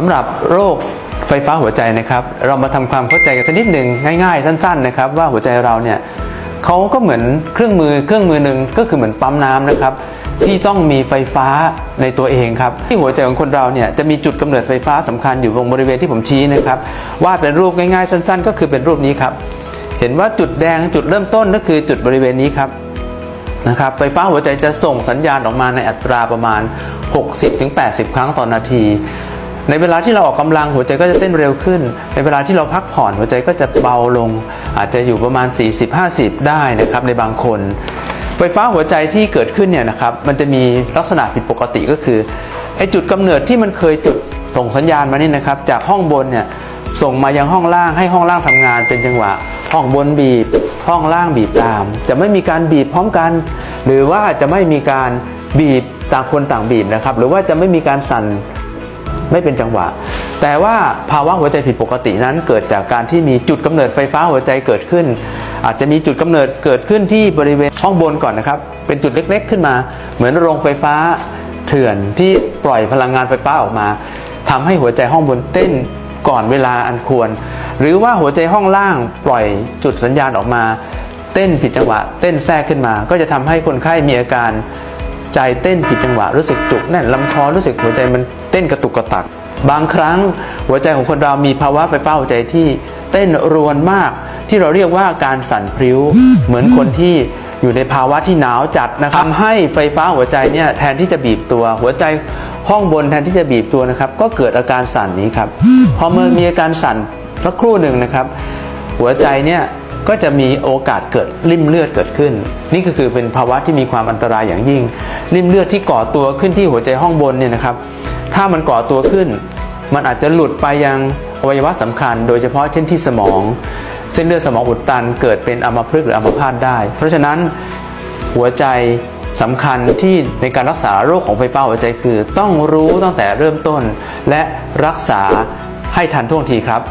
สำหรับโรคไฟฟ้าหัวใจนะครับ เรามาทำความเข้าใจกันสักนิดหนึ่งง่ายๆ สั้น ๆ นะครับ ว่าหัวใจเราเนี่ยเขาก็เหมือนเครื่องมือเครื่องมือหนึ่งก็คือเหมือนปั๊มน้ำนะครับ ที่ต้องมีไฟฟ้าในตัวเองครับ ที่หัวใจของคนเราเนี่ยจะมีจุดกำเนิดไฟฟ้าสำคัญอยู่ตรงบริเวณที่ผมชี้นะครับวาดเป็นรูปง่ายๆ สั้น ๆ ก็คือเป็นรูปนี้ครับ เห็นว่าจุดแดงจุดเริ่มต้นก็คือจุดบริเวณนี้ครับนะครับไฟฟ้าหัวใจจะส่งสัญญาณออกมาในอัตราประมาณ 60-80 ครั้งต่อนนาที ในเวลาที่เราออกกำลังหัวใจก็จะเต้นเร็วขึ้น ในเวลาที่เราพักผ่อนหัวใจก็จะเบาลง อาจจะอยู่ประมาณ 40-50 ได้นะครับในบางคนไฟฟ้าหัวใจที่เกิดขึ้นเนี่ยนะครับมันจะมีลักษณะผิดปกติก็คือไอจุดกำเนิดที่มันเคยจุดส่งสัญญาณมานี่นะครับจากห้องบนเนี่ยส่งมายังห้องล่างให้ห้องล่างทำงานเป็นจังหวะ ห้องบนบีบ ห้องล่างบีบตาม จะไม่มีการบีบพร้อมกัน หรือว่าจะไม่มีการบีบต่างคนต่างบีบนะครับหรือว่าจะไม่มีการสั่น ไม่เป็นจังหวะ แต่ว่าภาวะหัวใจผิดปกตินั้นเกิดจากการที่มีจุดกำเนิดไฟฟ้าหัวใจเกิดขึ้น อาจจะมีจุดกำเนิดเกิดขึ้นที่บริเวณห้องบนก่อนนะครับ เป็นจุดเล็ก ๆ ขึ้นมา เหมือนโรงไฟฟ้าเถื่อนที่ปล่อยพลังงานไฟฟ้าออกมาทำให้หัวใจห้องบนเต้นก่อนเวลาอันควร หรือว่าหัวใจห้องล่างปล่อยจุดสัญญาณออกมา เต้นผิดจังหวะ เต้นแทรกขึ้นมา ก็จะทำให้คนไข้มีอาการ ใจเต้นผิดจังหวะรู้สึกจุกแน่นลำคอรู้สึกหัวใจมันเต้นกระตุกกระตัก บางครั้งหัวใจของคนเรามีภาวะไฟฟ้าหัวใจที่เต้นรวนมาก ที่เราเรียกว่าการสั่นพริ้ว เหมือนคนที่อยู่ในภาวะที่หนาวจัดนะครับทำให้ไฟฟ้าหัวใจเนี่ยแทนที่จะบีบตัว หัวใจห้องบนแทนที่จะบีบตัวนะครับ ก็เกิดอาการสั่นนี้ครับ พอเมื่อมีอาการสั่นสักครู่หนึ่งนะครับ หัวใจเนี่ย ก็จะมีโอกาสเกิดริ่มเลือดเกิดขึ้น นี่ก็คือเป็นภาวะที่มีความอันตรายอย่างยิ่ง ริ่มเลือดที่ก่อตัวขึ้นที่หัวใจห้องบนเนี่ยนะครับ ถ้ามันก่อตัวขึ้น มันอาจจะหลุดไปยังอวัยวะสำคัญ โดยเฉพาะเช่นที่สมอง เส้นเลือดสมองอุดตัน เกิดเป็นอัมพฤกษ์หรืออัมพาตได้ เพราะฉะนั้นหัวใจสำคัญที่ในการรักษาโรคของไฟฟ้าหัวใจคือ ต้องรู้ตั้งแต่เริ่มต้น และรักษาให้ทันท่วงทีครับ